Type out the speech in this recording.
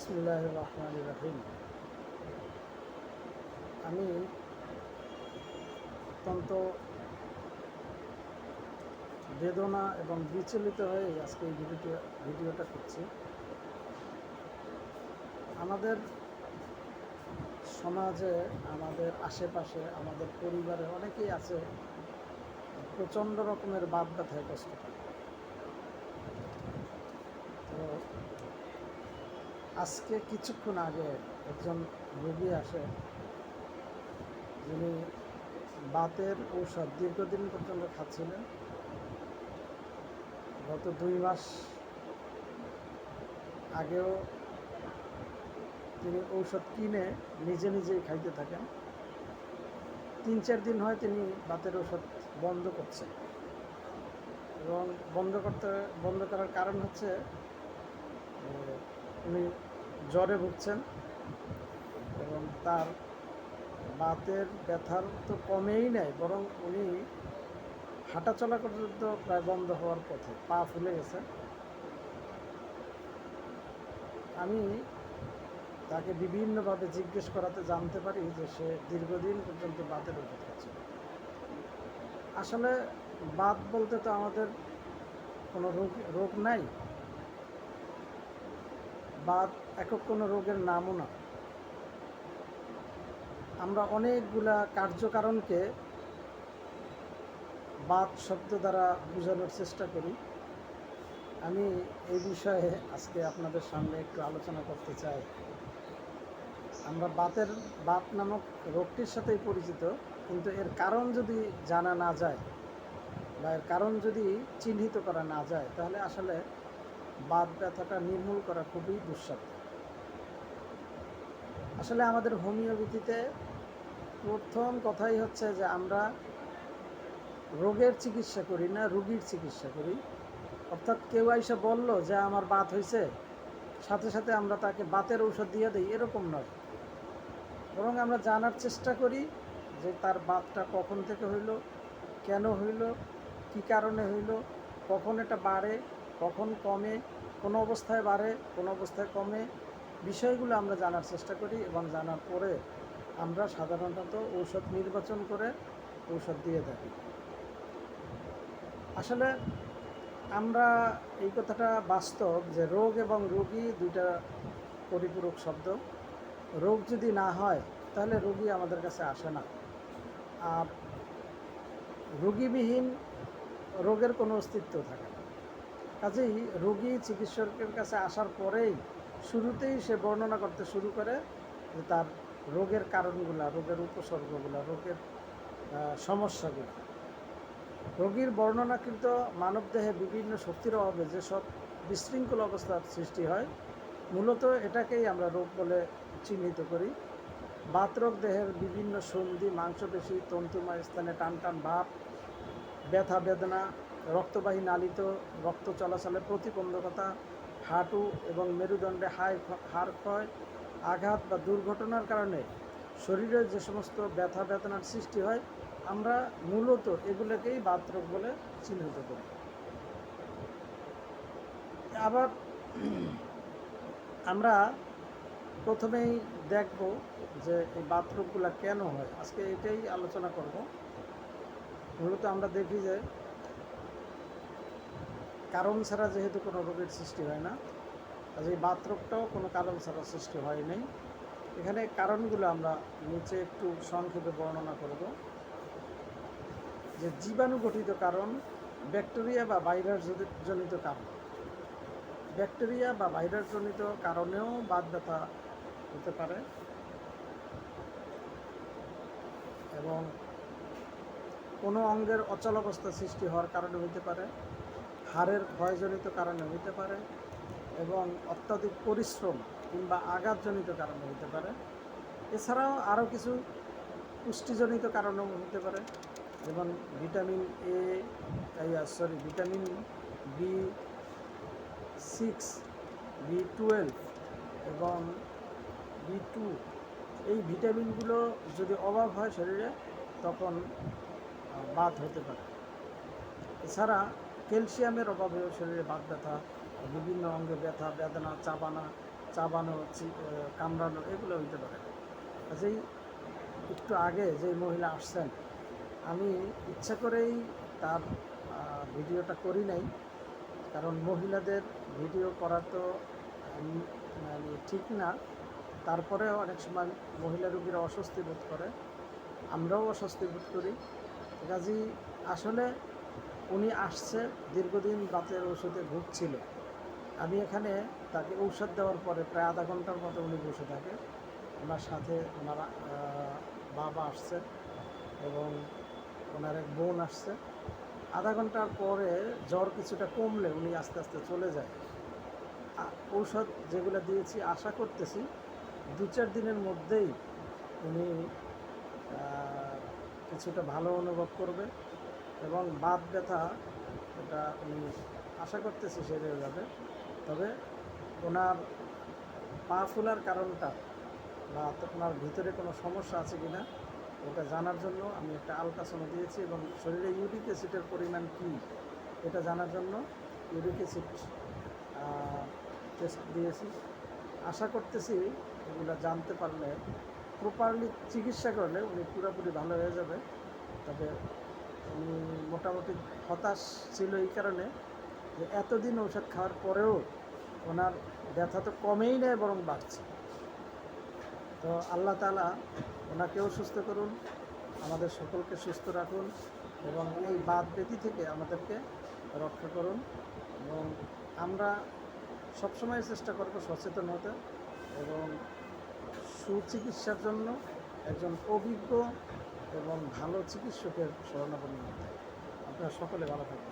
বিসমুল্লাহ রহমান রহিম আমি অত্যন্ত বেদনা এবং বিচলিত হয়ে আজকে এই ভিডিওটি ভিডিওটা করছি। আমাদের সমাজে, আমাদের আশেপাশে, আমাদের পরিবারে অনেকেই আছে, প্রচণ্ড রকমের বাদ ব্যথায় কষ্ট তো আজকে কিছুক্ষণ আগে একজন রোগী আসে, যিনি বাতের ঔষধ দীর্ঘদিন পর্যন্ত খাচ্ছিলেন। গত দুই মাস আগেও তিনি ঔষধ কিনে নিজে নিজেই খাইতে থাকেন। তিন চার দিন হয় তিনি বাতের ঔষধ বন্ধ করছেন এবং বন্ধ করতে, বন্ধ করার কারণ হচ্ছে উনি জ্বরে ভুগছেন এবং তার বাতের ব্যথার তো কমেই নেয় বরং উনি হাঁটা চলা পর্যন্ত প্রায় বন্ধ হওয়ার পথে, পা ফুলে গেছে। আমি তাকে বিভিন্নভাবে জিজ্ঞেস করাতে জানতে পারি যে সে দীর্ঘদিন পর্যন্ত বাতের ওষুধ খাচ্ছে। আসলে বাত বলতে তো আমাদের কোনো রোগ রোগ নাই। বাত একক কোনো রোগের নামও না। আমরা অনেকগুলা কার্যকারণকে বাত শব্দ দ্বারা বোঝানোর চেষ্টা করি। আমি এই বিষয়ে আজকে আপনাদের সামনে একটু আলোচনা করতে চাই। আমরা বাতের বাত নামক রোগটির সাথেই পরিচিত, কিন্তু এর কারণ যদি জানা না যায় বা এর কারণ যদি চিহ্নিত করা না যায়, তাহলে আসলে বাত ব্যথাটা নির্মূল করা খুবই দুঃসাধ্য। আসলে আমাদের হোমিওপ্যাথিতে প্রথম কথাই হচ্ছে যে আমরা রোগের চিকিৎসা করি না, রুগীর চিকিৎসা করি। অর্থাৎ কেউ এসে বলল যে আমার বাত হয়েছে সাথে সাথে আমরা তাকে বাতের ঔষধ দিয়ে দিই, এরকম নয়। বরং আমরা জানার চেষ্টা করি যে তার বাতটা কখন থেকে হইল, কেন হইল, কি কারণে হইল, কখন এটা বাড়ে, কখন কমে, কোন অবস্থায় বাড়ে, কোন অবস্থায় কমে বিষয়গুলো আমরা জানার চেষ্টা করি এবং জানার পরে আমরা সাধারণত ঔষধ নির্বাচন করে ঔষধ দিয়ে থাকি। আসলে আমরা এই কথাটা বাস্তব যে রোগ এবং রোগী দুইটা পরিপূরক শব্দ। রোগ যদি না হয়, তাহলে রোগী আমাদের কাছে আসে না। আর রোগীবিহীন রোগের কোনো অস্তিত্ব থাকে না। কাজেই রোগী চিকিৎসকের কাছে আসার পরেই শুরুতেই সে বর্ণনা করতে শুরু করে যে তার রোগের কারণগুলা, রোগের উপসর্গগুলা, রোগের সমস্যাগুলো। রোগীর বর্ণনা কিন্তু মানবদেহে বিভিন্ন শক্তির অভাবে যেসব বিশৃঙ্খল অবস্থার সৃষ্টি হয়, মূলত এটাকেই আমরা রোগ বলে চিহ্নিত করি। বাতরোগ দেহের বিভিন্ন সন্ধি, মাংসপেশি, তন্তুময় স্থানে টান টান ভাব, ব্যথা বেদনা, রক্তবাহী নালিত, রক্ত চলাচলে প্রতিবন্ধকতা হাঁটু এবং মেরুদণ্ডে হাই হাড় ক্ষয়, আঘাত বা দুর্ঘটনার কারণে শরীরে যে সমস্ত ব্যথা বেদনার সৃষ্টি হয়, আমরা মূলত এগুলোকেই বাতরোগ বলে চিহ্নিত করি। আবার আমরা প্রথমেই দেখব যে এই বাথরুমগুলো কেন হয়। আজকে এটাই আলোচনা করব। মূলত আমরা দেখি যে কারণ ছাড়া যেহেতু কোনো রোগের সৃষ্টি হয় না কাজে এই বাথরোগটাও কোনো কারণ ছাড়া সৃষ্টি হয় নাই। এখানে কারণগুলো আমরা নিচে একটু সংক্ষেপে বর্ণনা করব। যে জীবাণু গঠিত কারণ, ব্যাকটেরিয়া বা ভাইরাস জনিত- কারণ। ব্যাকটেরিয়া বা ভাইরাস জনিত কারণেও বাত ব্যথা হতে পারে। এবং কোনো অঙ্গের অচলাবস্থা সৃষ্টি হওয়ার কারণে হতে পারে। হাড়ের ক্ষয়জনিত কারণে হতে পারে এবং অত্যাধিক পরিশ্রম কিংবা আঘাতজনিত কারণে হতে পারে। এছাড়াও আরও কিছু পুষ্টিজনিত কারণেও হতে পারে যেমন vitamin A sorry vitamin B six B twelve এবং বি টু এই ভিটামিনগুলো যদি অভাব হয় শরীরে তখন বাদ হতে পারে। এছাড়া ক্যালসিয়ামের অভাবেও শরীরে বাত ব্যথা, বিভিন্ন অঙ্গে ব্যথা, বেদনা, চাবানা, চাবানো কামড়ানো, এগুলো হইতে পারে। কাজেই একটু আগে যে মহিলা আসছেন, আমি ইচ্ছা করেই তার ভিডিওটা করি নাই। কারণ মহিলাদের ভিডিও করা তো মানে ঠিক না। তারপরে অনেক সময় মহিলা রোগীরা অস্বস্তি বোধ করে। আমরাও অস্বস্তি বোধ করি। কাজী আসলে উনি আসছে, দীর্ঘদিন বাতের ওষুধে ভুগছিল। আমি এখানে তাকে ঔষধ দেওয়ার পরে প্রায় আধা ঘণ্টার মতো উনি বসে থাকে। ওনার সাথে ওনার বাবা আসছে এবং ওনার এক বোন আসছে। আধা ঘণ্টার পরে জ্বর কিছুটা কমলে উনি আস্তে আস্তে চলে যায়। ঔষধ যেগুলো দিয়েছি, আশা করতেছি দু চার দিনের মধ্যেই উনি কিছুটা ভালো অনুভব করবে। এবং বাত ব্যথা, এটা উনি আশা করতেছি সেরে যাবে। তবে ওনার পা ফোলার কারণটা বা ওনার ভিতরে কোনো সমস্যা আছে কি না, এটা জানার জন্য আমি একটা আলট্রাসাউন্ড দিয়েছি এবং শরীরে ইউরিক অ্যাসিডের পরিমাণ কী, এটা জানার জন্য ইউরিক অ্যাসিড টেস্ট দিয়েছি। আশা করতেছি এগুলো জানতে পারলে প্রপারলি চিকিৎসা করলে উনি পুরোপুরি ভালো হয়ে যাবে। তবে মোটামুটি হতাশ ছিল এই কারণে যে এতদিন ঔষধ খাওয়ার পরেও ওনার ব্যথা তো কমেই নেয়, বরং বাড়ছে। তো আল্লাহ তালা ওনাকেও সুস্থ করুন, আমাদের সকলকে সুস্থ রাখুন এবং এই বাদ ব্যথি থেকে আমাদেরকে রক্ষা করুন এবং আমরা সবসময় চেষ্টা করব সচেতন হতে এবং সুচিকিৎসার জন্য একজন অভিজ্ঞ এবং ভালো চিকিৎসকের শরণাপন্ন হতে আপনারা সকলে ভালো থাকবেন।